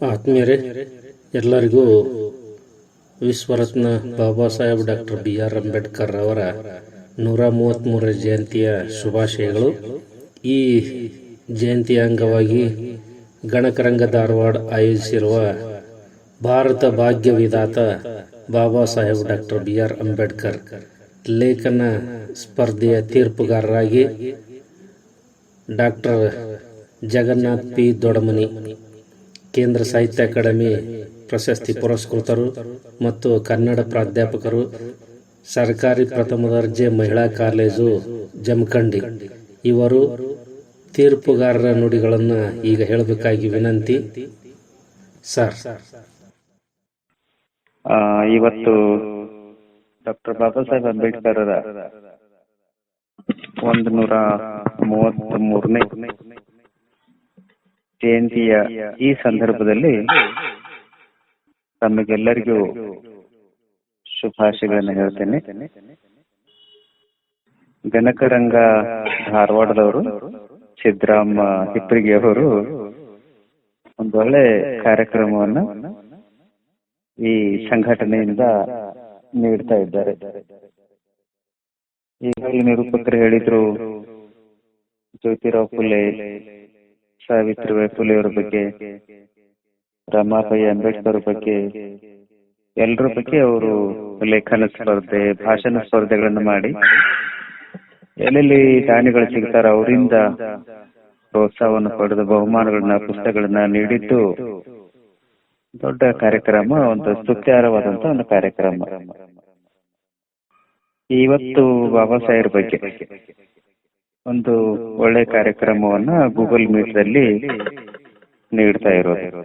ಆತ್ಮೀಯರೇ, ಎಲ್ಲರಿಗೂ ವಿಶ್ವರತ್ನ Baba Saheb doctor B R Ambedkar ಅವರ ನೂರ ಮೂವತ್ತ್ಮೂರನೇ ಜಯಂತಿಯ ಶುಭಾಶಯಗಳು. ಈ ಜಯಂತಿಯ ಅಂಗವಾಗಿ ಗಣಕರಂಗ ಧಾರವಾಡ ಆಯೋಜಿಸಿರುವ ಭಾರತ ಭಾಗ್ಯ ವಿಧಾತ Baba Saheb doctor B R Ambedkar ಲೇಖನ ಸ್ಪರ್ಧೆಯ ತೀರ್ಪುಗಾರರಾಗಿ ಡಾಕ್ಟರ್ ಜಗನ್ನಾಥ್ ಪಿ. ದೊಡಮನಿ ಕೇಂದ್ರ ಸಾಹಿತ್ಯ ಅಕಾಡೆಮಿ ಪ್ರಶಸ್ತಿ ಪುರಸ್ಕೃತರು ಮತ್ತು ಕನ್ನಡ ಪ್ರಾಧ್ಯಾಪಕರು, ಸರ್ಕಾರಿ ಪ್ರಥಮ ದರ್ಜೆ ಮಹಿಳಾ ಕಾಲೇಜು ಜಮಖಂಡಿ. ಇವರು ತೀರ್ಪುಗಾರರ ನುಡಿಗಳನ್ನು ಈಗ ಹೇಳಬೇಕಾಗಿ ವಿನಂತಿ. ಸರ್. ಇವತ್ತು ಡಾಕ್ಟರ್ ಬಾಬಾ ಸಾಹೇಬ್ ಅಂಬೇಡ್ಕರ್ ಒಂದು ನೂರ ಮೂವತ್ತ್ ಮೂರನೇ ಜಯಂತಿಯ ಈ ಸಂದರ್ಭದಲ್ಲಿ ತಮಗೆಲ್ಲರಿಗೂ ಶುಭಾಶಯಗಳನ್ನು ಹೇಳ್ತೇನೆ. ಗಣಕರಂಗ ಧಾರವಾಡದವರು ಸಿದ್ದರಾಮ ಹಿಪ್ಪರಿಗೆ ಅವರು ಒಂದು ಒಳ್ಳೆ ಕಾರ್ಯಕ್ರಮವನ್ನ ಈ ಸಂಘಟನೆಯಿಂದ ನೀಡ್ತಾ ಇದ್ದಾರೆ. ಈಗಾಗಲೇ ನಿರೂಪಕರು ಹೇಳಿದ್ರು, ಜ್ಯೋತಿರಾವ್ ಫುಲೆ ಸಾವಿತ್ರಿಬಾಯಿ ಫುಲೆ ಅವರ ಬಗ್ಗೆ, ರಮಾಬಾಯಿ ಅಂಬೇಡ್ಕರ್ ಬಗ್ಗೆ ಎಲ್ಲರ ಬಗ್ಗೆ ಅವರು ಲೇಖನ ಸ್ಪರ್ಧೆ, ಭಾಷಣ ಸ್ಪರ್ಧೆಗಳನ್ನು ಮಾಡಿ, ಎಲ್ಲೆಲ್ಲಿ ದಾನಿಗಳು ಸಿಗ್ತಾರ ಅವರಿಂದ ಪ್ರೋತ್ಸಾಹವನ್ನು ಪಡೆದು ಬಹುಮಾನಗಳನ್ನ, ಪುಸ್ತಕಗಳನ್ನ ನೀಡಿದ್ದು ದೊಡ್ಡ ಕಾರ್ಯಕ್ರಮ, ಒಂದು ಸ್ತುತ್ಯಾರವಾದಂತ ಒಂದು ಕಾರ್ಯಕ್ರಮ. ಇವತ್ತು ಬಾಬಾ ಸಾಹೇಬ್ ಬಗ್ಗೆ. ಒಂದು ಒಳ್ಳೆ ಕಾರ್ಯಕ್ರಮವನ್ನ ಗೂಗಲ್ ಮೀಟ್ ದಲ್ಲಿ ನೀಡ್ತಾ ಇರೋದು.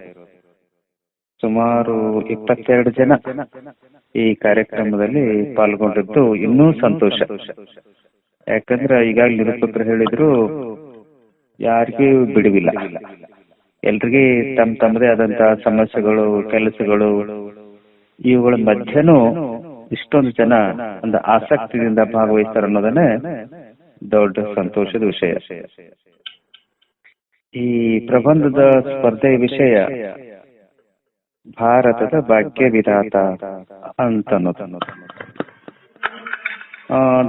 ಸುಮಾರು ಇಪ್ಪತ್ತೆರಡು ಜನ ಈ ಕಾರ್ಯಕ್ರಮದಲ್ಲಿ ಪಾಲ್ಗೊಂಡಿದ್ದು ಇನ್ನೂ ಸಂತೋಷ. ಯಾಕಂದ್ರೆ ಈಗಾಗಲೇ ನಿರೂಪಕರು ಹೇಳಿದ್ರು, ಯಾರಿಗೆ ಬಿಡುವಿಲ್ಲ. ಎಲ್ರಿಗೆ ತಮ್ಮ ತಮ್ಮದೇ ಆದಂತಹ ಸಮಸ್ಯೆಗಳು, ಕೆಲಸಗಳು, ಇವುಗಳ ಮಧ್ಯನೂ ಇಷ್ಟೊಂದು ಜನ ಒಂದು ಆಸಕ್ತಿಯಿಂದ ಭಾಗವಹಿಸ್ತಾರೆ ಅನ್ನೋದನ್ನೇ ದೊಡ್ಡ ಸಂತೋಷದ ವಿಷಯ. ಈ ಪ್ರಬಂಧದ ಸ್ಪರ್ಧೆ ವಿಷಯ ಭಾರತದ ಭಾಗ್ಯ ವಿಧಾತ ಅಂತ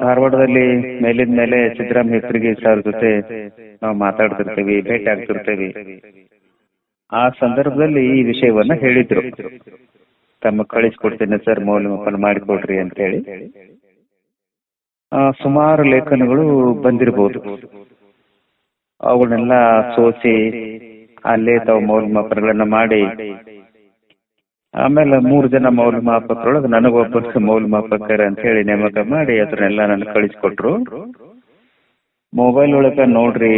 ಧಾರವಾಡದಲ್ಲಿ ಮೇಲಿನ ಮೇಲೆ ಸಿದ್ದರಾಮ ಹೆಸರಿಗೆ ಸರ್ ಜೊತೆ ನಾವು ಮಾತಾಡ್ತಿರ್ತೇವೆ, ಭೇಟಿ ಆಗ್ತಿರ್ತೇವೆ. ಆ ಸಂದರ್ಭದಲ್ಲಿ ಈ ವಿಷಯವನ್ನ ಹೇಳಿದ್ರು. ತಮ್ಮ ಕಳಿಸ್ಕೊಡ್ತೇನೆ ಸರ್, ಮೌಲ್ಯಮಾಪನ ಮಾಡಿಕೊಡ್ರಿ ಅಂತ ಹೇಳಿ ಸುಮಾರು ಲೇಖನಗಳು ಬಂದಿರಬಹುದು ಅವುಗಳನ್ನೆಲ್ಲ ಸೋಸಿ ಅಲ್ಲೇ ತಾವು ಮೌಲ್ಯಮಾಪನಗಳನ್ನ ಮಾಡಿ, ಆಮೇಲೆ ಮೂರು ಜನ ಮೌಲ್ಯಮಾಪಕರೊಳಗೆ ನನಗೊಬ್ಬ ಮೌಲ್ಯಮಾಪಕರ ಅಂತ ಹೇಳಿ ನೇಮಕ ಮಾಡಿ ಅದನ್ನೆಲ್ಲ ನನಗೆ ಕಳಿಸ್ಕೊಟ್ರು. ಮೊಬೈಲ್ ಒಳಗ ನೋಡ್ರಿ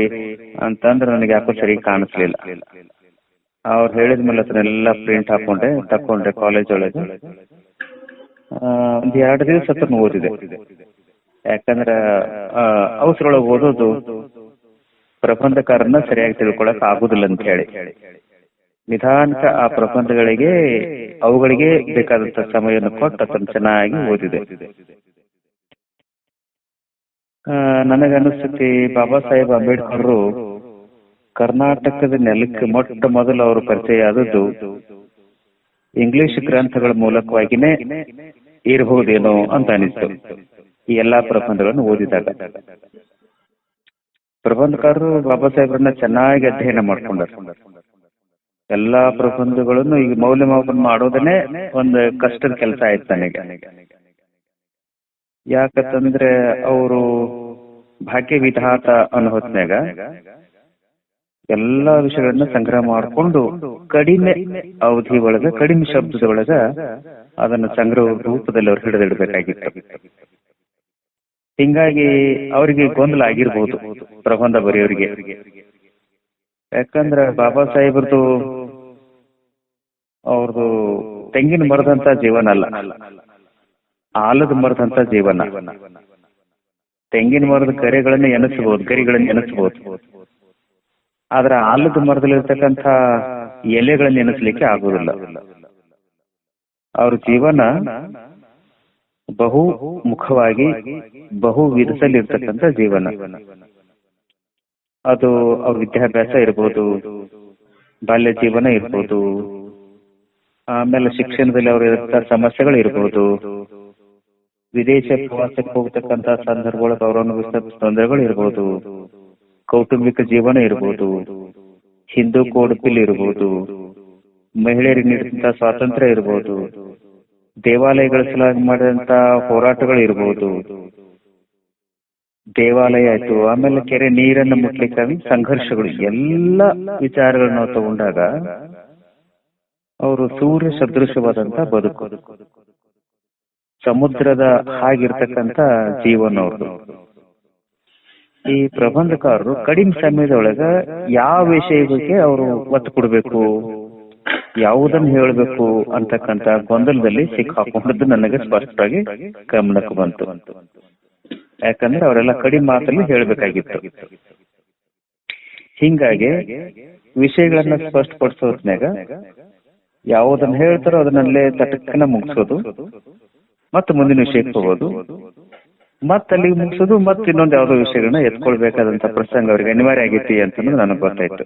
ಅಂತಂದ್ರೆ ನನಗೆ ಯಾಕೋ ಸರಿ ಕಾಣಿಸ್ಲಿಲ್ಲ. ಅವ್ರು ಹೇಳಿದ ಮೇಲೆ ಅದನ್ನೆಲ್ಲ ಪ್ರಿಂಟ್ ಹಾಕೊಂಡೆ ತಕೊಂಡೆ ಕಾಲೇಜ್ ಒಳಗೆ. ಒಂದ್ ಎರಡು ದಿವಸ ಅದನ್ನ ಓದಿದೆ. ಯಾಕಂದ್ರ ಅವಸರೊಳಗೆ ಓದೋದು ಪ್ರಬಂಧಕಾರನ್ನ ಸರಿಯಾಗಿ ತಿಳ್ಕೊಳಕ್ ಆಗುದಿಲ್ಲ ಅಂತ ಹೇಳಿ. ನಿಧಾನಕ ಆ ಪ್ರಬಂಧಗಳಿಗೆ, ಅವುಗಳಿಗೆ ಬೇಕಾದಂತ ಸಮಯವನ್ನು ಕೊಟ್ಟು ಅದನ್ನ ಚೆನ್ನಾಗಿ ಓದಿದೆ. ನನಗನ್ನಿಸ್ತೈತಿ, ಬಾಬಾ ಸಾಹೇಬ್ ಅಂಬೇಡ್ಕರ್ ಕರ್ನಾಟಕದ ನೆಲಕ್ಕೆ ಮೊಟ್ಟ ಮೊದಲು ಅವರು ಪರಿಚಯ ಆದದ್ದು ಇಂಗ್ಲಿಷ್ ಗ್ರಂಥಗಳ ಮೂಲಕವಾಗಿನೇ ಇರಬಹುದೇನೋ ಅಂತ ಅನಿಸ್ತು. ಈ ಎಲ್ಲಾ ಪ್ರಬಂಧಗಳನ್ನು ಓದಿದಾಗ. ಪ್ರಬಂಧಕಾರರು ಬಾಬಾ ಸಾಹೇಬ್ರನ್ನ ಚೆನ್ನಾಗಿ ಅಧ್ಯಯನ ಮಾಡ್ಕೊಂಡರು. ಎಲ್ಲಾ ಪ್ರಬಂಧಗಳನ್ನು ಈಗ ಮೌಲ್ಯಮಾಪನ ಮಾಡೋದನ್ನೇ ಒಂದು ಕಷ್ಟದ ಕೆಲಸ ಆಯ್ತು ನನಗೆ. ಯಾಕಂತಂದ್ರೆ ಅವರು ಭಾಗ್ಯ ವಿಧಾತ ಅನ್ನೋ ಹೊತ್ನ್ಯಾಗ ಎಲ್ಲಾ ವಿಷಯಗಳನ್ನ ಸಂಗ್ರಹ ಮಾಡಿಕೊಂಡು ಕಡಿಮೆ ಅವಧಿ ಒಳಗ, ಕಡಿಮೆ ಶಬ್ದದ ಒಳಗ ಅದನ್ನ ಸಂಗ್ರಹ ರೂಪದಲ್ಲಿ ಅವ್ರು ಹಿಡಿದಿಡ್ಬೇಕಾಗಿತ್ತು. ಹಿಂಗಾಗಿ ಅವರಿಗೆ ಗೊಂದಲ ಆಗಿರ್ಬೋದು, ಪ್ರಬಂಧ ಬರೆಯೋರಿಗೆ ಯಾಕಂದ್ರ ಬಾಬಾ ಸಾಹೇಬ್ರದ್ದು ಅವ್ರದ್ದು ತೆಂಗಿನ ಮರದಂತ ಜೀವನ ಅಲ್ಲ, ಆಲದ ಮರದಂತ ಜೀವನ. ತೆಂಗಿನ ಮರದ ಕರೆಗಳನ್ನ ಎನಿಸಬಹುದು ಕರಿಗಳನ್ನ ಎನಿಸಬಹುದು ಆದ್ರೆ ಆಲದ ಮರದಲ್ಲಿರ್ತಕ್ಕಂಥ ಎಲೆಗಳನ್ನ ಎನಿಸ್ಲಿಕ್ಕೆ ಆಗುದಿಲ್ಲ ಅವ್ರ ಜೀವನ ಬಹು ಮುಖವಾಗಿ ಬಹು ವಿಧದಲ್ಲಿರ್ತಕ್ಕಂಥ ಜೀವನ. ಅದು ಅವ್ರ ವಿದ್ಯಾಭ್ಯಾಸ ಇರ್ಬೋದು, ಬಾಲ್ಯ ಜೀವನ ಇರ್ಬೋದು, ಆಮೇಲೆ ಶಿಕ್ಷಣದಲ್ಲಿ ಅವ್ರ ಸಮಸ್ಯೆಗಳು ಇರ್ಬೋದು, ವಿದೇಶ ಪ್ರವಾಸಕ್ಕೆ ಹೋಗ್ತಕ್ಕಂತ ಸಂದರ್ಭಗಳಿಗೆ ಅವರ ತೊಂದರೆಗಳು ಇರ್ಬೋದು, ಕೌಟುಂಬಿಕ ಜೀವನ ಇರ್ಬೋದು, ಹಿಂದೂ ಕೋಡ್ ಬಿಲ್ ಇರ್ಬೋದು, ಮಹಿಳೆಯರಿಗೆ ನೀಡಿದಂತ ಸ್ವಾತಂತ್ರ್ಯ ಇರ್ಬೋದು ದೇವಾಲಯಗಳ ಸಲುವಾಗಿ ಮಾಡಿದಂತ ಹೋರಾಟಗಳು ಇರಬಹುದು ದೇವಾಲಯ ಆಯ್ತು, ಆಮೇಲೆ ಕೆರೆ ನೀರನ್ನು ಮುಟ್ಲಿಕ್ಕಾಗಿ ಸಂಘರ್ಷಗಳು, ಎಲ್ಲ ವಿಚಾರಗಳನ್ನ ತಗೊಂಡಾಗ ಅವರು ಸೂರ್ಯ ಸದೃಶವಾದಂತ ಬದುಕು. ಸಮುದ್ರದ ಹಾಗಿರ್ತಕ್ಕಂತ ಜೀವನ ಅವ್ರದ್ದು ಈ ಪ್ರಬಂಧಕಾರರು ಕಡಿಮೆ ಸಮಯದೊಳಗ ಯಾವ ವಿಷಯ ಅವರು ಒತ್ತು ಕೊಡ್ಬೇಕು? ಯಾವುದನ್ನ ಹೇಳಬೇಕು ಅಂತಕ್ಕಂತ ಗೊಂದಲದಲ್ಲಿ ಸಿಕ್ಕಾಕೊಂಡದ್ದು ನನಗೆ ಸ್ಪಷ್ಟವಾಗಿ ಗಮನಕ್ಕೆ ಬಂತು. ಯಾಕಂದ್ರೆ ಅವರೆಲ್ಲ ಕಡಿಮೆ ಮಾತಲ್ಲಿ ಹೇಳಬೇಕಾಗಿತ್ತು. ಹಿಂಗಾಗಿ ವಿಷಯಗಳನ್ನ ಸ್ಪಷ್ಟಪಡಿಸೋದ್ನಾಗ ಯಾವುದನ್ನ ಹೇಳ್ತಾರೋ ಅದನ್ನಲ್ಲೇ ತಟಕ್ಕನ ಮುಗಿಸೋದು, ಮತ್ತೆ ಮುಂದಿನ ವಿಷಯಕ್ಕೆ ಹೋಗೋದು, ಮತ್ತೆ ಅಲ್ಲಿಗೆ ಮುಗಿಸೋದು, ಮತ್ತೆ ಇನ್ನೊಂದು ಯಾವುದೋ ವಿಷಯಗಳನ್ನ ಎತ್ಕೊಳ್ಬೇಕಾದಂತ ಪ್ರಸಂಗ ಅವ್ರಿಗೆ ಅನಿವಾರ್ಯ ಆಗೈತಿ ಅಂತ ನನಗೆ ಗೊತ್ತಾಯ್ತು.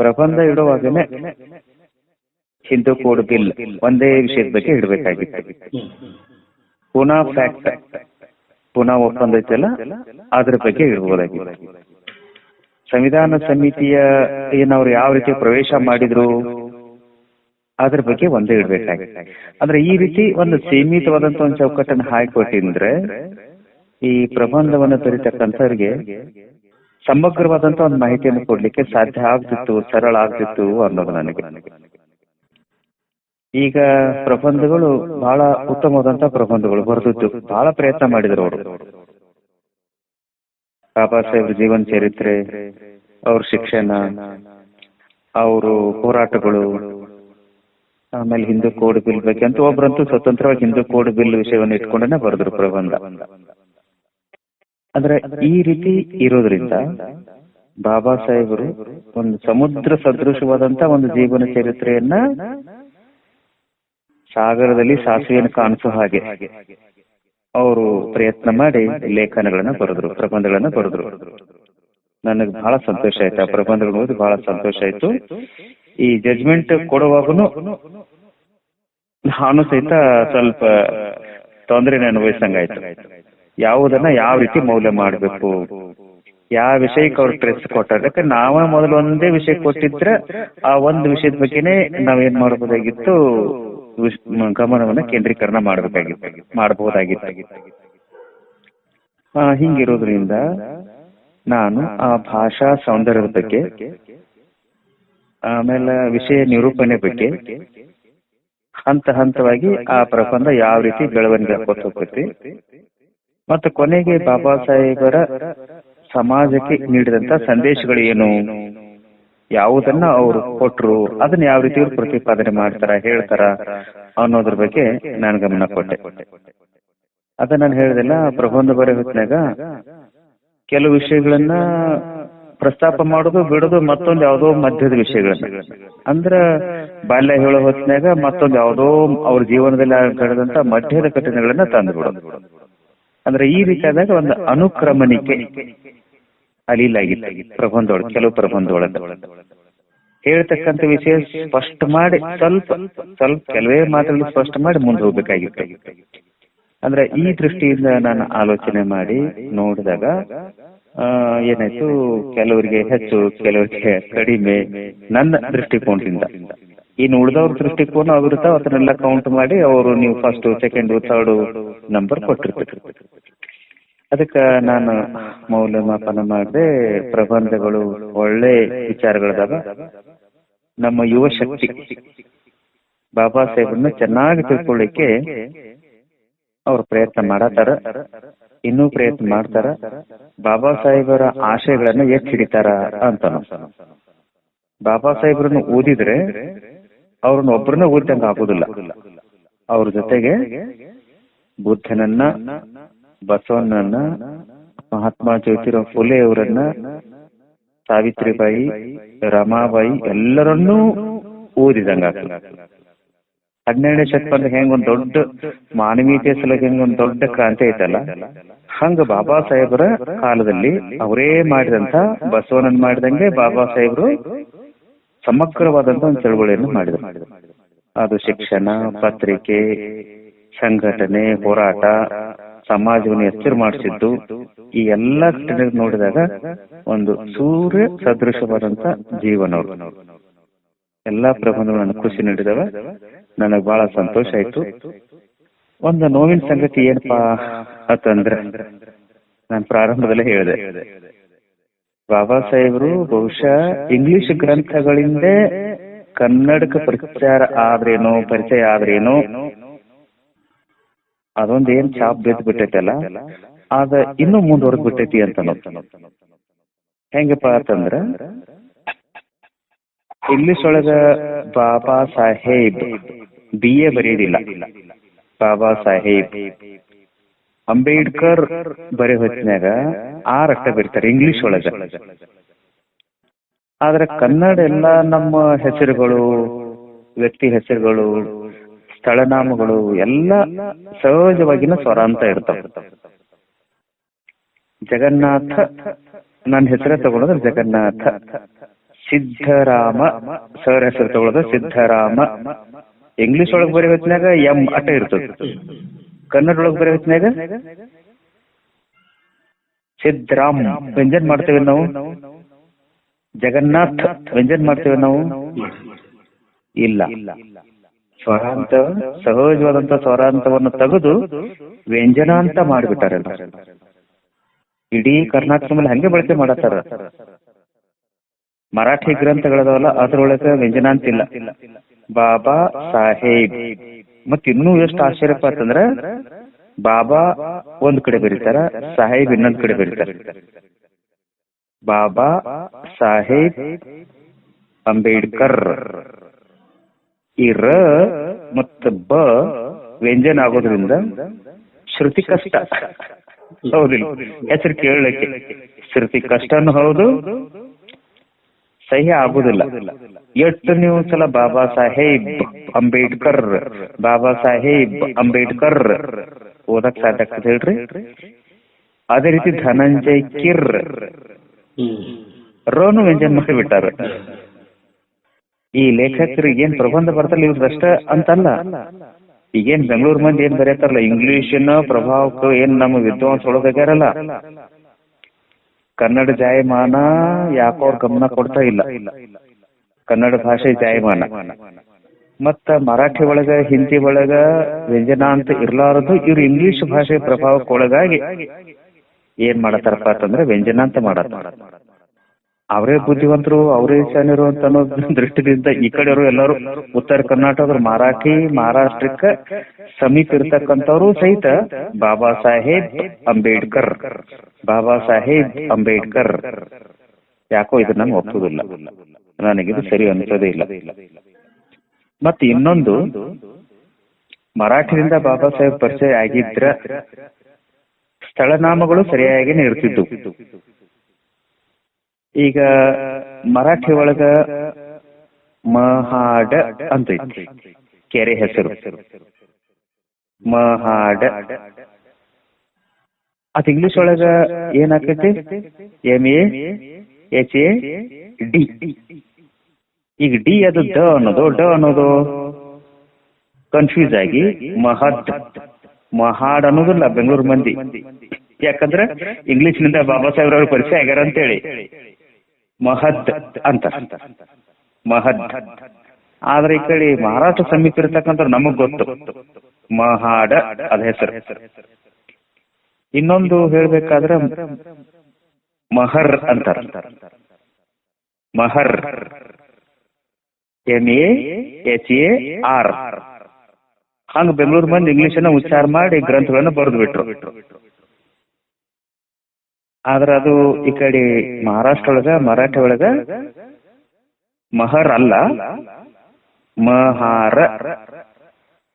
ಪ್ರಬಂಧ ಇಡುವಾಗನೇ ಹಿಂದೂ ಕೋಡ್ ಬಿಲ್ ಒಂದೇ ವಿಷಯದ ಬಗ್ಗೆ ಇಡಬೇಕಾಗಿತ್ತು. ಪುನಃ ಫ್ಯಾಕ್ಟ್ ಪುನಃ ಒಪ್ಪಂದ ಐತಲ್ಲ ಅದ್ರ ಬಗ್ಗೆ ಇಡಬಹುದಾಗಿತ್ತು ಸಂವಿಧಾನ ಸಮಿತಿಯ ಏನವ್ರು ಯಾವ ರೀತಿ ಪ್ರವೇಶ ಮಾಡಿದ್ರು ಅದ್ರ ಬಗ್ಗೆ ಒಂದೇ ಇಡಬೇಕಾಗಿತ್ತು. ಅಂದ್ರೆ ಈ ರೀತಿ ಒಂದು ಸೀಮಿತವಾದಂತ ಒಂದು ಚೌಕಟ್ಟನ್ನು ಹಾಕಿಕೊಟ್ಟಿದ್ರೆ ಈ ಪ್ರಬಂಧವನ್ನು ಬರೀತಕ್ಕಂಥವ್ರಿಗೆ ಸಮಗ್ರವಾದಂತ ಒಂದು ಮಾಹಿತಿಯನ್ನು ಕೊಡ್ಲಿಕ್ಕೆ ಸಾಧ್ಯ ಆಗ್ತಿತ್ತು, ಸರಳ ಆಗ್ತಿತ್ತು ಅನ್ನೋದು ನನಗೆ. ಈಗ ಪ್ರಬಂಧಗಳು ಬಹಳ ಉತ್ತಮವಾದಂತ ಪ್ರಬಂಧಗಳು ಬರೆದಿದ್ದು, ಬಹಳ ಪ್ರಯತ್ನ ಮಾಡಿದ್ರು ಅವರು. ಬಾಬಾ ಸಾಹೇಬ್ ಜೀವನ ಚರಿತ್ರೆ, ಅವ್ರ ಶಿಕ್ಷಣ, ಅವರು ಹೋರಾಟಗಳು, ಆಮೇಲೆ ಹಿಂದೂ ಕೋಡ್ ಬಿಲ್ ಬಗ್ಗೆ ಅಂತ ಒಬ್ರಂತೂ ಸ್ವತಂತ್ರವಾಗಿ ಹಿಂದೂ ಕೋಡ್ ಬಿಲ್ ವಿಷಯವನ್ನು ಇಟ್ಕೊಂಡೇನೆ ಬರೆದ್ರು ಪ್ರಬಂಧ. ಅಂದ್ರೆ ಈ ರೀತಿ ಇರೋದ್ರಿಂದ ಬಾಬಾ ಸಾಹೇಬರು ಒಂದು ಸಮುದ್ರ ಸದೃಶವಾದಂತ ಒಂದು ಜೀವನ ಚರಿತ್ರೆಯನ್ನ ಸಾಗರದಲ್ಲಿ ಸಾಸಿವೆಯನ್ನು ಕಾಣಿಸೋ ಹಾಗೆ. ಅವರು ಪ್ರಯತ್ನ ಮಾಡಿ ಲೇಖನಗಳನ್ನ ಬರೆದ್ರು ಪ್ರಬಂಧಗಳನ್ನ ಬರೆದ್ರು. ನನಗೆ ಬಹಳ ಸಂತೋಷ ಆಯ್ತು ಆ ಪ್ರಬಂಧಗಳು ಓದಿ ಬಹಳ ಸಂತೋಷ ಆಯ್ತು. ಈ ಜಜ್ಮೆಂಟ್ ಕೊಡುವಾಗನು ನಾನು ಸಹಿತ ಸ್ವಲ್ಪ ತೊಂದರೆ ಅನುಭವಿಸಂಗಾಯ್ತು ಯಾವುದನ್ನ ಯಾವ ರೀತಿ ಮೌಲ್ಯ ಮಾಡಬೇಕು? ಯಾವ ವಿಷಯಕ್ಕೆ ಅವ್ರು ಪ್ರೆಸ್ ಕೊಟ್ಟಾರ? ಯಾಕಂದ್ರೆ ನಾವ ಮೊದಲು ಒಂದೇ ವಿಷಯ ಕೊಟ್ಟಿದ್ರೆ ಆ ಒಂದು ವಿಷಯದ ಬಗ್ಗೆನೇ ನಾವೇನ್ ಮಾಡಬಹುದಾಗಿತ್ತು ಗಮನವನ್ನ ಕೇಂದ್ರೀಕರಣ ಮಾಡಬೇಕಾಗಿತ್ತು ಮಾಡಬಹುದಾಗಿತ್ತು ಹಿಂಗಿರೋದ್ರಿಂದ ನಾನು ಆ ಭಾಷಾ ಸೌಂದರ್ಯದ ಬಗ್ಗೆ, ಆಮೇಲೆ ವಿಷಯ ನಿರೂಪಣೆ ಬಗ್ಗೆ ಹಂತ ಹಂತವಾಗಿ ಆ ಪ್ರಬಂಧ ಯಾವ ರೀತಿ ಬೆಳವಣಿಗೆ ಆಗ್ಬೋದು ಹೋಗ್ತೈತಿ? ಮತ್ತು ಕೊನೆಗೆ ಬಾಬಾ ಸಾಹೇಬರ ಸಮಾಜಕ್ಕೆ ನೀಡಿದಂತ ಸಂದೇಶಗಳು ಏನು? ಯಾವುದನ್ನ ಅವರು ಕೊಟ್ರು ಅದನ್ನ ಯಾವ ರೀತಿ ಪ್ರತಿಪಾದನೆ ಮಾಡ್ತಾರ ಹೇಳ್ತಾರ ಅನ್ನೋದ್ರ ಬಗ್ಗೆ ನಾನು ಗಮನ ಕೊಟ್ಟೆ. ಅದ ನಾನು ಹೇಳ್ದೆಲ್ಲ ಪ್ರಬಂಧ ಬರೋ ಹೊತ್ತಿನಾಗ ಕೆಲವು ವಿಷಯಗಳನ್ನ ಪ್ರಸ್ತಾಪ ಮಾಡೋದು ಬಿಡೋದು ಮತ್ತೊಂದು ಯಾವುದೋ ಮಧ್ಯದ ವಿಷಯಗಳನ್ನ. ಅಂದ್ರ ಬಾಲ್ಯ ಹೇಳೋ ಹೊತ್ತಿನಾಗ ಮತ್ತೊಂದು ಯಾವುದೋ ಅವ್ರ ಜೀವನದಲ್ಲಿ ನಡೆದಂತ ಮಧ್ಯದ ಘಟನೆಗಳನ್ನ ತಂದು ಬಿಡೋದು. ಅಂದ್ರೆ ಈ ರೀತಿಯಾದಾಗ ಒಂದು ಅನುಕ್ರಮಣಿಕೆ ಅಲೀಲಾಗಿತ್ತು. ಪ್ರಬಂಧೊಳ ಕೆಲವು ಪ್ರಬಂಧೊಳಗೆ ಹೇಳ್ತಕ್ಕಂಥ ವಿಷಯ ಸ್ಪಷ್ಟ ಮಾಡಿ ಸ್ವಲ್ಪ ಸ್ವಲ್ಪ ಕೆಲವೇ ಮಾತುಗಳು ಸ್ಪಷ್ಟ ಮಾಡಿ ಮುಂದೆ ಹೋಗ್ಬೇಕಾಗಿತ್ತು. ಅಂದ್ರೆ ಈ ದೃಷ್ಟಿಯಿಂದ ನಾನು ಆಲೋಚನೆ ಮಾಡಿ ನೋಡಿದಾಗ ಏನಾಯ್ತು? ಕೆಲವರಿಗೆ ಹೆಚ್ಚು ಕೆಲವರಿಗೆ ಕಡಿಮೆ ನನ್ನ ದೃಷ್ಟಿಕೋನದಿಂದ. ಇನ್ನು ಉಳಿದವ್ರ ದೃಷ್ಟಿಕೋನ ಆಗಿರ್ತಾವ ಅದನ್ನೆಲ್ಲ ಕೌಂಟ್ ಮಾಡಿ ಅವರು ನೀವು ಫಸ್ಟ್ ಸೆಕೆಂಡ್ ಥರ್ಡ್ ನಂಬರ್ ಕೊಟ್ಟಿರ್ತಾರೆ. ಅದಕ್ಕ ನಾನು ಮೌಲ್ಯಮಾಪನ ಮಾಡಿದೆ ಪ್ರಬಂಧಗಳು ಒಳ್ಳೆ ವಿಚಾರಗಳದಾವ. ನಮ್ಮ ಯುವ ಶಕ್ತಿ. ಬಾಬಾ ಸಾಹೇಬ್ರನ್ನ ಚೆನ್ನಾಗಿ ತಿಳ್ಕೊಳ್ಳಿಕ್ಕೆ ಅವ್ರು ಪ್ರಯತ್ನ ಮಾಡತಾರ. ಇನ್ನೂ ಪ್ರಯತ್ನ ಮಾಡ್ತಾರ. ಬಾಬಾ ಸಾಹೇಬರ ಆಶಯಗಳನ್ನ ಎತ್ತಿ ಹಿಡಿತಾರ ಅಂತ ಬಾಬಾ ಸಾಹೇಬ್ರನ್ನ ಓದಿದ್ರೆ ಅವ್ರನ್ನ ಒಬ್ಬರನ್ನ ಓದಿದಂಗ ಆಗೋದಿಲ್ಲ. ಅವ್ರ ಜೊತೆಗೆ ಬುದ್ಧನನ್ನ ಬಸವಣ್ಣನ ಮಹಾತ್ಮ ಜ್ಯೋತಿರಾವ್ ಫುಲೆ ಅವರನ್ನ, ಸಾವಿತ್ರಿಬಾಯಿ, ರಮಾಬಾಯಿ ಎಲ್ಲರನ್ನೂ ಓದಿದಂಗ ಹನ್ನೆರಡನೇ ಶತಮಾನ ಹೆಂಗ್ ಒಂದ್ ದೊಡ್ಡ ಮಾನವೀಯತೆ ಸಲುವಾಗಿ ಹೆಂಗ್ ಒಂದ್ ದೊಡ್ಡ ಕ್ರಾಂತಿ ಐತಲ್ಲ, ಹಂಗ ಬಾಬಾ ಸಾಹೇಬರ ಕಾಲದಲ್ಲಿ ಅವರೇ ಮಾಡಿದಂತ ಬಸವಣ್ಣನ್ ಮಾಡಿದಂಗೆ ಬಾಬಾ ಸಾಹೇಬ್ರು ಸಮಗ್ರವಾದಂತ ಒಂದು ಚಳವಳಿಯನ್ನು ಮಾಡಿದ್ರು. ಅದು ಶಿಕ್ಷಣ, ಪತ್ರಿಕೆ ಸಂಘಟನೆ, ಹೋರಾಟ, ಸಮಾಜವನ್ನು ಎಚ್ಚರ ಮಾಡಿಸಿದ್ದು, ಈ ಎಲ್ಲ ಘಟನೆ ನೋಡಿದಾಗ ಒಂದು ಸೂರ್ಯ ಸದೃಶವಾದಂತ ಜೀವನ. ಎಲ್ಲಾ ಪ್ರಬಂಧಗಳು ನನಗೆ ಖುಷಿ ನೀಡಿದವ. ನನಗೆ ಬಹಳ ಸಂತೋಷ ಆಯ್ತು. ಒಂದು ನೋವಿನ ಸಂಗತಿ ಏನಪ್ಪಾ ಅಂತಂದ್ರೆ, ನಾನು ಪ್ರಾರಂಭದಲ್ಲೇ ಹೇಳಿದೆ. ಬಾಬಾ ಸಾಹೇಬರು ಬಹುಶಃ ಇಂಗ್ಲಿಷ್ ಗ್ರಂಥಗಳಿಂದ ಕನ್ನಡಕ್ಕೆ ಪ್ರಚಾರ ಆದ್ರೇನೋ, ಪರಿಚಯ ಆದ್ರೇನೋ ಅದೊಂದ್ ಏನ್ ಚಾಪ್ ಬಿದ್ದ್ ಬಿಟ್ಟೈತಲ್ಲ ಅದ ಇನ್ನೂ ಮುಂದುವರೆದ್ ಬಿಟ್ಟೈತಿ ಅಂತ ಹೆಂಗಪ್ಪ ಅಂತಂದ್ರ? ಇಂಗ್ಲಿಷ್ ಒಳಗ ಬಾಬಾ ಸಾಹೇಬ್ ಬಿ ಎ ಬರೆಯೋದಿಲ್ಲ. ಬಾಬಾ ಸಾಹೇಬ್. ಅಂಬೇಡ್ಕರ್ ಬರೆ ಹೊತ್ತಿನಾಗ ಆರ್ ಅಷ್ಟ ಬಿಡ್ತಾರೆ ಇಂಗ್ಲಿಷ್ ಒಳಗ ಆದ್ರೆ ಕನ್ನಡ ಎಲ್ಲ ನಮ್ಮ ಹೆಸರುಗಳು ವ್ಯಕ್ತಿ ಹೆಸರುಗಳು ಸ್ಥಳನಾಮಗಳು ಎಲ್ಲ ಸಹಜವಾಗಿನ ಸ್ವರ ಅಂತ ಇರ್ತಾವ. ಜಗನ್ನಾಥ, ನನ್ನ ಹೆಸರೇ ತಗೊಳ್ಳೋದ್ರೆ ಜಗನ್ನಾಥ. ಸಿದ್ಧರಾಮ, ಸರ್ ಹೆಸರು ತಗೊಳ್ಳೋದು ಸಿದ್ಧರಾಮ. ಇಂಗ್ಲಿಷ್ ಒಳಗೆ ಬರೀ ಹೊತ್ತಿನಾಗ ಎಂ ಅಟ ಇರ್ತದೆ. ಕನ್ನಡ ಒಳಗೆ ಬರೀ ಹೊತ್ತಿನಾಗ ಸಿದ್ಧರಾಮ್, ವ್ಯಂಜನ್ ಮಾಡ್ತೇವೆ ನಾವು. ಜಗನ್ನಾಥ್, ವ್ಯಂಜನ್ ಮಾಡ್ತೇವೆ ನಾವು. ಇಲ್ಲ. ಸ್ವರಾಂತ, ಸಹಜವಾದಂತ ಸ್ವರಾಂತವನ್ನು ತೆಗೆದು ವ್ಯಂಜನ ಅಂತ ಮಾಡಿಬಿಟ್ಟಾರೆ ಇಡೀ ಕರ್ನಾಟಕ ಮೇಲೆ ಹಂಗೆ ಬಳಕೆ ಮಾಡತ್ತಾರ. ಮರಾಠಿ ಗ್ರಂಥಗಳದವಲ್ಲ, ಅದ್ರೊಳಗ ವ್ಯಂಜನ ಅಂತಿಲ್ಲ. ಬಾಬಾ ಸಾಹೇಬ್. ಮತ್ ಇನ್ನೂ ಎಷ್ಟು ಆಶ್ಚರ್ಯಪ್ಪ ಅಂತಂದ್ರ ಬಾಬಾ ಒಂದ್ ಕಡೆ ಬರೀತಾರ, ಸಾಹೇಬ್ ಇನ್ನೊಂದ್ ಕಡೆ ಬರೀತಾರ. ಬಾಬಾ ಸಾಹೇಬ್ ಅಂಬೇಡ್ಕರ್. ಈ ರ ಮತ್ತು ಬ ವ್ಯಂಜನ ಆಗೋದ್ರಿಂದ ಶ್ರುತಿ ಕಷ್ಟ. ಹೌದಿಲ್ಲ. ಹೆಸರು ಕೇಳಲಿಕ್ಕೆ ಶ್ರುತಿ ಕಷ್ಟನೂ ಹೌದು ಸಹ್ಯ ಆಗುದಿಲ್ಲ. ಎಷ್ಟು ನೀವು ಸಲ ಬಾಬಾ ಸಾಹೇಬ್ ಅಂಬೇಡ್ಕರ್ ಬಾಬಾ ಸಾಹೇಬ್ ಅಂಬೇಡ್ಕರ್ ಓದಕ್ ಸಾಧ್ಯ ಆಗ್ತದೆ ಹೇಳ್ರಿ? ಅದೇ ರೀತಿ ಧನಂಜಯ್ ಕಿರ್ ರೋನು ವ್ಯಂಜನ್ ಮಾಡಿಬಿಟ್ಟಾರ ಈ ಲೇಖಕರು ಏನ್ ಪ್ರಬಂಧ ಬರ್ತಲ್ಲ ಇವ್ರದಷ್ಟ ಅಂತಲ್ಲ. ಈಗೇನ್ ಬೆಂಗಳೂರು ಮಂದಿ ಏನ್ ಬರೆಯತ್ತಾರಲ್ಲ? ಇಂಗ್ಲಿಷಿನ ಪ್ರಭಾವಕ್ಕೆ ಏನ್ ನಮ್ಮ ವಿದ್ವಾಂಸ ಒಳಗಾಗ್ಯಾರಲ್ಲ ಕನ್ನಡ ಜಾಯಮಾನ ಯಾಕೋ ಅವ್ರ ಗಮನ ಕೊಡ್ತಾ ಇಲ್ಲ. ಕನ್ನಡ ಭಾಷೆ ಜಾಯಮಾನ. ಮತ್ತ ಮರಾಠಿ ಒಳಗ, ಹಿಂದಿ ಒಳಗ ವ್ಯಂಜನ ಅಂತ ಇರ್ಲಾರದು, ಇವ್ರು ಇಂಗ್ಲಿಷ್ ಭಾಷೆ ಪ್ರಭಾವಕ್ಕೊಳಗಾಗಿ ಏನ್ ಮಾಡತಾರಪ್ಪ ಅಂತಂದ್ರೆ ವ್ಯಂಜನ ಅಂತ ಮಾಡತ್ತಾರ. ಅವರೇ ಬುದ್ಧಿವಂತರು ಅವರೇ ಶಾನ್ಯರು ಅಂತ ಅನ್ನೋ ದೃಷ್ಟಿಯಿಂದ ಈ ಕಡೆಯವರು ಎಲ್ಲರೂ ಉತ್ತರ ಕರ್ನಾಟಕದ ಮರಾಠಿ ಮಹಾರಾಷ್ಟ್ರಕ್ಕ ಸಮೀಪ ಇರ್ತಕ್ಕಂಥವ್ರು ಸಹಿತ ಬಾಬಾ ಸಾಹೇಬ್ ಅಂಬೇಡ್ಕರ್. ಬಾಬಾ ಸಾಹೇಬ್ ಅಂಬೇಡ್ಕರ್. ಯಾಕೋ ಇದು ನಂಗೆ ಒಪ್ಪುದಿಲ್ಲ. ನನಗಿದು ಸರಿ ಅನ್ಸೋದೇ ಇಲ್ಲ. ಮತ್ತೆ ಇನ್ನೊಂದು ಮರಾಠಿಯಿಂದ ಬಾಬಾ ಸಾಹೇಬ್ ಪರಿಚಯ ಆಗಿದ್ರ ಸ್ಥಳನಾಮಗಳು ಸರಿಯಾಗಿ ಇರ್ತಿದ್ವು ಈಗ ಮರಾಠಿ ಒಳಗ ಮಹಾಡ ಅಂತ ಕೆರೆ ಹೆಸರು. ಮಹಾಡ. ಅದ್ ಇಂಗ್ಲಿಷ್ ಒಳಗ ಏನಾಕೈತಿ M A H A D ಈಗ ಡಿ ಅದು ಡ ಅನ್ನೋದು. ಡ ಅನ್ನೋದು ಕನ್ಫ್ಯೂಸ್ ಆಗಿ ಮಹದ್. ಮಹಾಡ್ ಅನ್ನೋದಿಲ್ಲ ಬೆಂಗಳೂರು ಮಂದಿ. ಯಾಕಂದ್ರೆ ಇಂಗ್ಲಿಷ್ನಿಂದ ಬಾಬಾ ಸಾಹೇಬ್ರವ್ರ ಪರಿಚಯ ಆಗ್ಯಾರ ಅಂತೇಳಿ ಮಹದ್ ಅಂತ. ಮಹದ್. ಆದ್ರೆ ಈ ಕಡೆ ಮಹಾರಾಷ್ಟ್ರ ಸಮೀಪ ಇರತಕ್ಕಂಥ ನಮಗ್ ಗೊತ್ತು. ಮಹಾಡ ಅದ ಹೆಸರು. ಇನ್ನೊಂದು ಹೇಳ್ಬೇಕಾದ್ರೆ ಮಹರ್ ಅಂತ Mahar. M A H A R. ಹಂಗ ಬೆಂಗಳೂರು ಮಂದಿ ಇಂಗ್ಲಿಷ್ ಅನ್ನ ಉಚ್ಚಾರ ಮಾಡಿ ಗ್ರಂಥಗಳನ್ನ ಬರೆದು ಬಿಟ್ರು ಆದ್ರ ಅದು ಈ ಕಡೆ ಮಹಾರಾಷ್ಟ್ರ ಒಳಗ ಮರಾಠಿ ಒಳಗ ಮಹರ್ ಅಲ್ಲ. ಮಹಾರ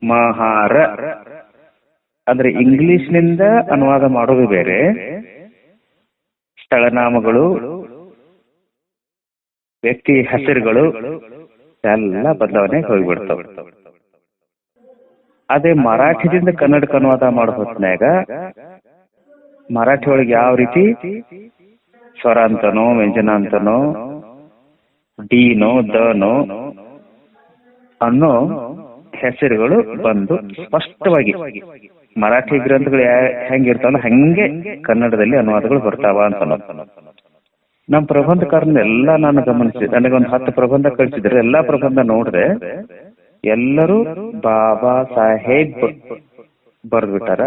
ಮಹಾರ. ಅಂದ್ರೆ ಇಂಗ್ಲಿಷ್ನಿಂದ ಅನುವಾದ ಮಾಡೋದು ಬೇರೆ. ಸ್ಥಳನಾಮಗಳು, ವ್ಯಕ್ತಿ ಹೆಸರುಗಳು, ಎಲ್ಲ ಬದಲಾವಣೆ ಹೋಗ್ಬಿಡ್ತಾವ. ಅದೇ ಮರಾಠಿದಿಂದ ಕನ್ನಡಕ್ಕೆ ಅನುವಾದ ಮಾಡೋ ಹೊತ್ನ್ಯಾಗ ಮರಾಠಿ ಒಳಗೆ ಯಾವ ರೀತಿ? ಸ್ವರ ಅಂತನೋ, ವ್ಯಂಜನ ಅಂತನೋ, ಡಿನೋ, ದನೋ ಅನ್ನೋ ಹೆಸರುಗಳು ಬಂದು ಸ್ಪಷ್ಟವಾಗಿ ಮರಾಠಿ ಗ್ರಂಥಗಳು ಹೆಂಗಿರ್ತಾವಲ್ಲ ಹಂಗೆ ಕನ್ನಡದಲ್ಲಿ ಅನುವಾದಗಳು ಬರ್ತಾವ ಅಂತ. ನಮ್ಮ ಪ್ರಬಂಧಕಾರನ ಎಲ್ಲ ನಾನು ಗಮನಿಸಿದೆ. ನನಗೊಂದು ಹತ್ತು ಪ್ರಬಂಧ ಕಳಿಸಿದ್ರೆ. ಎಲ್ಲಾ ಪ್ರಬಂಧ ನೋಡ್ರೆ ಎಲ್ಲರೂ ಬಾಬಾ ಸಾಹೇಬ್ ಬರ್ದ್ಬಿಟ್ಟಾರ.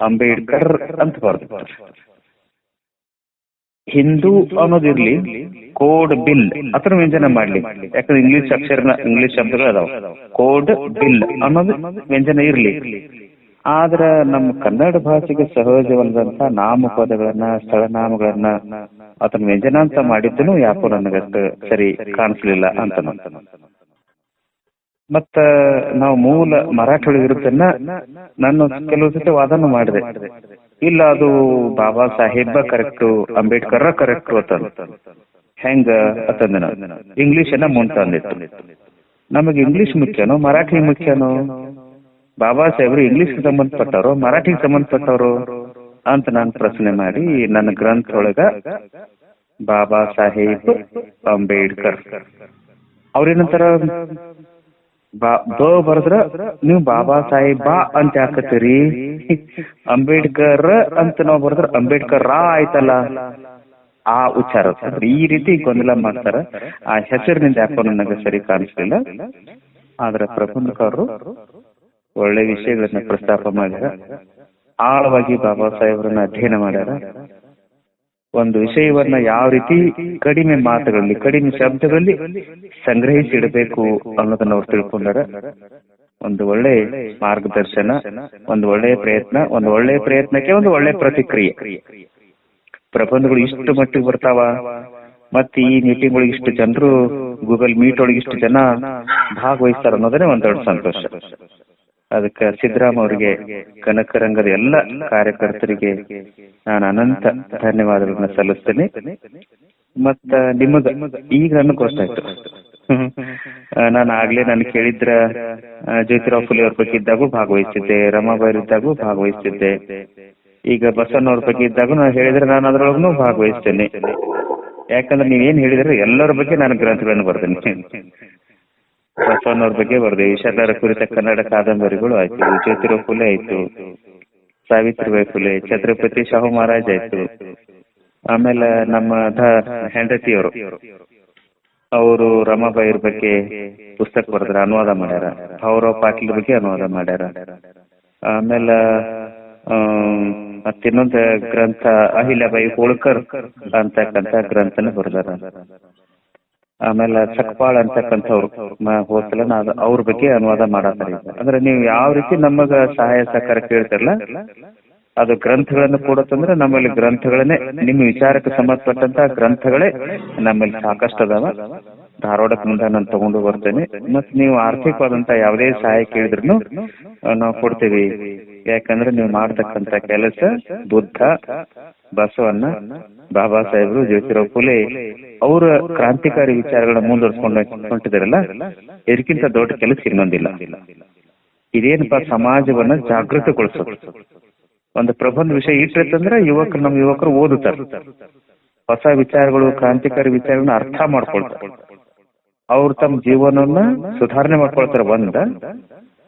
ಅಂಬೇಡ್ಕರ್ ಅಂತ ಬರ್ದ್ಬಿಟ್ಟಾರ ಹಿಂದೂ ಅನ್ನೋದಿರ್ಲಿ ಕೋಡ್ ಬಿಲ್ ಅಥವಾ ವ್ಯಂಜನ ಮಾಡ್ಲಿ. ಯಾಕಂದ್ರೆ ಇಂಗ್ಲಿಷ್ ಅಕ್ಷರ ಇಂಗ್ಲಿಷ್ ಶಬ್ದಗಳು ಅದಾವ. ಕೋಡ್ ಬಿಲ್ ಅನ್ನೋದು ವ್ಯಂಜನ ಇರ್ಲಿ. ಆದ್ರ ನಮ್ಮ ಕನ್ನಡ ಭಾಷೆಗೆ ಸಹಜವಲ್ಲದಂತ ನಾಮಪದಗಳನ್ನ ಸ್ಥಳನಾಮಗಳನ್ನ ಅದನ್ನ ವ್ಯಂಜನ ಅಂತ ಮಾಡಿದ್ದನು ಯಾಕೋ ನನಗಷ್ಟು ಸರಿ ಕಾಣಿಸ್ಲಿಲ್ಲ ಅಂತ ಮತ್ತ ನಾವು ಮೂಲ ಮರಾಠಿ ಒಳಗಿರುತ್ತನ್ನ ನಾನು ಕೆಲವು ಸತಿ ವಾದನ ಮಾಡಿದೆ. ಇಲ್ಲ ಅದು ಬಾಬಾ ಸಾಹೇಬ ಕರೆಕ್ಟು ಅಂಬೇಡ್ಕರ್ ಕರೆಕ್ಟು ಅಂತ. ಹೆಂಗ ಅತಂದ ಇಂಗ್ಲಿಷ್ ಅನ್ನ ಮುಂತ ನಮಗೆ ಇಂಗ್ಲಿಷ್ ಮುಖ್ಯನೋ ಮರಾಠಿ ಮುಖ್ಯನೋ? ಬಾಬಾ ಸಾಹೇಬ್ರು ಇಂಗ್ಲಿಷ್ ಸಂಬಂಧಪಟ್ಟವರು ಮರಾಠಿಗೆ ಸಂಬಂಧಪಟ್ಟವರು ಅಂತ ನಾನು ಪ್ರಶ್ನೆ ಮಾಡಿ ನನ್ನ ಗ್ರಂಥ ಒಳಗ ಬಾಬಾ ಸಾಹೇಬ್ ಅಂಬೇಡ್ಕರ್. ಅವ್ರೇನಂತಾರ? ಬಾ, ಬ ಬರದ್ರ ನೀವು ಬಾಬಾ ಸಾಹೇಬ ಅಂತ ಹಾಕತ್ತೀರಿ ಅಂಬೇಡ್ಕರ್ ಅಂತ ನಾವು ಬರದ್ರ ಅಂಬೇಡ್ಕರ್ ರಾ ಆಯ್ತಲ್ಲ. ಆ ಉಚ್ಚಾರ ಈ ರೀತಿ ಗೊಂದಲ ಮಾಡ್ತಾರ. ಆ ಹೆಸರಿನಿಂದ ಯಾಕೋ ನನಗೆ ಸರಿ ಕಾಣಿಸ್ಲಿಲ್ಲ. ಆದ್ರೆ ಪ್ರಬಂಧಕರು ಒಳ್ಳೆ ವಿಷಯಗಳನ್ನ ಪ್ರಸ್ತಾಪ ಮಾಡ್ಯಾರ. ಆಳವಾಗಿ ಬಾಬಾ ಸಾಹೇಬ್ರನ್ನ ಅಧ್ಯಯನ ಮಾಡ್ಯಾರ. ಒಂದು ವಿಷಯವನ್ನ ಯಾವ ರೀತಿ ಕಡಿಮೆ ಮಾತುಗಳಲ್ಲಿ, ಕಡಿಮೆ ಶಬ್ದಗಳಲ್ಲಿ ಸಂಗ್ರಹಿಸಿ ಇಡಬೇಕು ಅನ್ನೋದನ್ನ ಅವ್ರು ತಿಳ್ಕೊಂಡಾರ. ಒಂದು ಒಳ್ಳೆ ಮಾರ್ಗದರ್ಶನ, ಒಂದು ಒಳ್ಳೆಯ ಪ್ರಯತ್ನ, ಒಂದು ಒಳ್ಳೆಯ ಪ್ರಯತ್ನಕ್ಕೆ ಒಂದು ಒಳ್ಳೆ ಪ್ರತಿಕ್ರಿಯೆ. ಪ್ರಬಂಧಗಳು ಇಷ್ಟು ಮಟ್ಟಿಗೆ ಬರ್ತಾವ, ಮತ್ತೆ ಈ ಮೀಟಿಂಗ್ ಒಳಗೆ ಇಷ್ಟು ಜನರು ಗೂಗಲ್ ಮೀಟ್ ಒಳಗೆ ಇಷ್ಟು ಜನ ಭಾಗವಹಿಸ್ತಾರ ಅನ್ನೋದನ್ನೇ ಒಂದ್ ದೊಡ್ಡ ಸಂತೋಷ. ಅದಕ್ಕೆ ಸಿದ್ದರಾಮ ಅವರಿಗೆ ಕನಕರಂಗದ ಎಲ್ಲ ಕಾರ್ಯಕರ್ತರಿಗೆ ನಾನು ಅನಂತ ಧನ್ಯವಾದಗಳನ್ನ ಸಲ್ಲಿಸ್ತೇನೆ. ಮತ್ತ ನಿಮಗ ಈಗ ನನಗೆ ಗೊತ್ತಾಯ್ತು. ನಾನು ಆಗ್ಲೇ ನಾನು ಕೇಳಿದ್ರ ಜ್ಯೋತಿರಾವ್ ಫುಲೆ ಅವ್ರ ಬಗ್ಗೆ ಇದ್ದಾಗೂ ಭಾಗವಹಿಸಿದ್ದೆ ರಮಾಬಾಯಿ ಇದ್ದಾಗೂ ಭಾಗವಹಿಸಿದ್ದೆ. ಈಗ ಬಸವಣ್ಣವ್ರ ಬಗ್ಗೆ ಇದ್ದಾಗೂ ನಾನು ಹೇಳಿದ್ರೆ ನಾನು ಅದ್ರೊಳಗೂ ಭಾಗವಹಿಸ್ತೇನೆ. ಯಾಕಂದ್ರೆ ನೀವೇನ್ ಹೇಳಿದ್ರೆ ಎಲ್ಲರ ಬಗ್ಗೆ ನಾನು ಗ್ರಂಥಗಳನ್ನು ಬರ್ದೇನೆ ಬಸವಣ್ಣವ್ರ ಬಗ್ಗೆ ಬರ್ದೆ ಈಶ್ವರರ ಕುರಿತ ಕನ್ನಡ ಕಾದಂಬರಿಗಳು ಆಯ್ತು ಜ್ಯೋತಿರಾವ್ ಫುಲೆ ಆಯ್ತು ಸಾವಿತ್ರಿಬಾಯಿ ಫುಲೆ, ಛತ್ರಪತಿ ಶಾಹು ಮಹಾರಾಜ್ ಆಯ್ತು. ಆಮೇಲೆ ನಮ್ಮ ಹೆಂಡತಿ ಹೆಂಡತಿಯವರು, ಅವರು ರಮಾಬಾಯಿ ಬಗ್ಗೆ ಪುಸ್ತಕ ಬರೆದ್ರ, ಅನುವಾದ ಮಾಡ್ಯಾರ. ಅವರ ಪಾಟೀಲ್ ಬಗ್ಗೆ ಅನುವಾದ ಮಾಡ್ಯಾರ. ಆಮೇಲೆ ಮತ್ತ ಮತ್ತಿನ್ನೊಂದು ಗ್ರಂಥ, ಅಹಿಲ್ಯಾಬಾಯಿ ಹೋಳ್ಕರ್ ಅಂತಕ್ಕಂತ ಗ್ರಂಥನ ಬರೆದಾರ. ಆಮೇಲೆ ಚಕ್ಪಾಳ್ ಅಂತಕ್ಕಂಥವ್ರು ಹೋದ್ಸಲ ನಾ ಅವ್ರ ಬಗ್ಗೆ ಅನುವಾದ ಮಾಡತ್ತಾರೆ. ಅಂದ್ರೆ ನೀವು ಯಾವ ರೀತಿ ನಮಗ ಸಹಾಯ ಸಹಕಾರ ಕೇಳ್ತಿರಲ್ಲ ಅದು ಗ್ರಂಥಗಳನ್ನು ಕೊಡುತ್ತಂದ್ರೆ ನಮ್ಮಲ್ಲಿ ಗ್ರಂಥಗಳನ್ನೇ, ನಿಮ್ಮ ವಿಚಾರಕ್ಕೆ ಸಂಬಂಧಪಟ್ಟಂತ ಗ್ರಂಥಗಳೇ ನಮ್ಮಲ್ಲಿ ಸಾಕಷ್ಟು ಅದಾವ. ಧಾರವಾಡಕ್ಕೆ ಮುಂದೆ ನಾನು ತಗೊಂಡು ಬರ್ತೇನೆ. ಮತ್ ನೀವು ಆರ್ಥಿಕವಾದಂತ ಯಾವುದೇ ಸಹಾಯ ಕೇಳಿದ್ರು ನಾವು ಕೊಡ್ತೀವಿ. ಯಾಕಂದ್ರೆ ನೀವು ಮಾಡ್ತಕ್ಕಂತ ಕೆಲಸ, ಬುದ್ಧ, ಬಸವಣ್ಣ ಬಾಬಾ ಸಾಹೇಬ್ರು, ಜ್ಯೋತಿರಾವ್ ಫುಲೆ ಅವರ ಕ್ರಾಂತಿಕಾರಿ ವಿಚಾರಗಳನ್ನ ಮುಂದುವರ್ಸ್ಕೊಂಡು ಹೊಂಟಿದಾರಲ್ಲ, ಇದಕ್ಕಿಂತ ದೊಡ್ಡ ಕೆಲಸ ಇನ್ನೊಂದಿಲ್ಲ. ಇದೇನಪ್ಪ, ಸಮಾಜವನ್ನ ಜಾಗೃತಗೊಳಿಸೋದು. ಒಂದು ಪ್ರಬಂಧ ವಿಷಯ ಇಟ್ಟಿರ್ತಂದ್ರೆ ಯುವಕರು ನಮ್ಮ ಯುವಕರು ಓದುತ್ತಾರೆ. ಹೊಸ ವಿಚಾರಗಳು, ಕ್ರಾಂತಿಕಾರಿ ವಿಚಾರಗಳನ್ನ ಅರ್ಥ ಮಾಡ್ಕೊಳ್ತಾರೆ. ಅವ್ರು ತಮ್ಮ ಜೀವನವನ್ನ ಸುಧಾರಣೆ ಮಾಡ್ಕೊಳ್ತಾರೆ. ಒಂದ,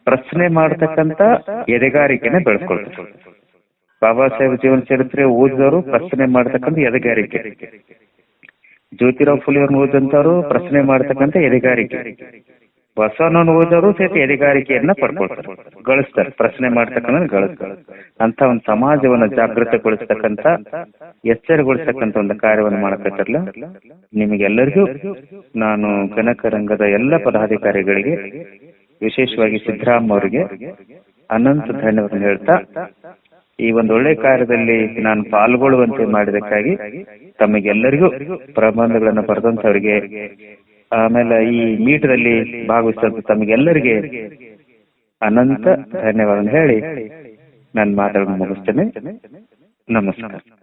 ಪ್ರಶ್ನೆ ಮಾಡ್ತಕ್ಕಂತ ಎದೆಗಾರಿಕೆನೆ ಬೆಳೆಸ್ಕೊಳ್ತಾರೆ. ಬಾಬಾ ಸಾಹೇಬ್ ಜೀವನ ಚರಿತ್ರೆ ಓದಿದವರು ಪ್ರಶ್ನೆ ಮಾಡತಕ್ಕಂತ ಎದೆಗಾರಿಕೆ. ಜ್ಯೋತಿರಾವ್ ಫುಲಿ ಅವ್ರನ್ನ ಓದಂತವ್ರು ಪ್ರಶ್ನೆ ಮಾಡ್ತಕ್ಕಂಥ ಎದೆಗಾರಿಕೆ. ಬಸವಣ್ಣನ ಓದೋರು ಸಹಿತ ಎದೆಗಾರಿಕೆಯನ್ನ ಪಡ್ಕೊಳ್ತಾರೆ, ಗಳಿಸ್ತಾರೆ, ಪ್ರಶ್ನೆ ಮಾಡ್ತಕ್ಕಂಥ ಗಳಿಸ್ತಾರೆ. ಅಂತ ಒಂದು ಸಮಾಜವನ್ನ ಜಾಗೃತಗೊಳಿಸ್ತಕ್ಕಂತ ಎಚ್ಚರಗೊಳಿಸ್ತಕ್ಕಂತ ಒಂದು ಕಾರ್ಯವನ್ನು ಮಾಡಕತ್ತಾರಲ್ಲ? ನಿಮಗೆಲ್ಲರಿಗೂ ನಾನು ಕನಕ ರಂಗದ ಎಲ್ಲ ಪದಾಧಿಕಾರಿಗಳಿಗೆ, ವಿಶೇಷವಾಗಿ ಸಿದ್ದರಾಮ್ ಅವರಿಗೆ ಅನಂತ ಧನ್ಯವಾದ ಹೇಳ್ತಾ ಈ ಒಂದು ಒಳ್ಳೆ ಕಾರ್ಯದಲ್ಲಿ ನಾನು ಪಾಲ್ಗೊಳ್ಳುವಂತೆ ಮಾಡಿದಕ್ಕಾಗಿ ತಮಗೆಲ್ಲರಿಗೂ ಪ್ರಬಂಧಗಳನ್ನು ಬರೆದಂತವರಿಗೆ ಆಮೇಲೆ ಈ ಮೀಟದಲ್ಲಿ ಭಾಗವಹಿಸಿದಂತ ತಮಗೆಲ್ಲರಿಗೆ ಅನಂತ ಧನ್ಯವಾದ ಹೇಳಿ ನನ್ನ ಮಾತನ್ನು ಮುಗಿಸ್ತೇನೆ. ನಮಸ್ಕಾರ.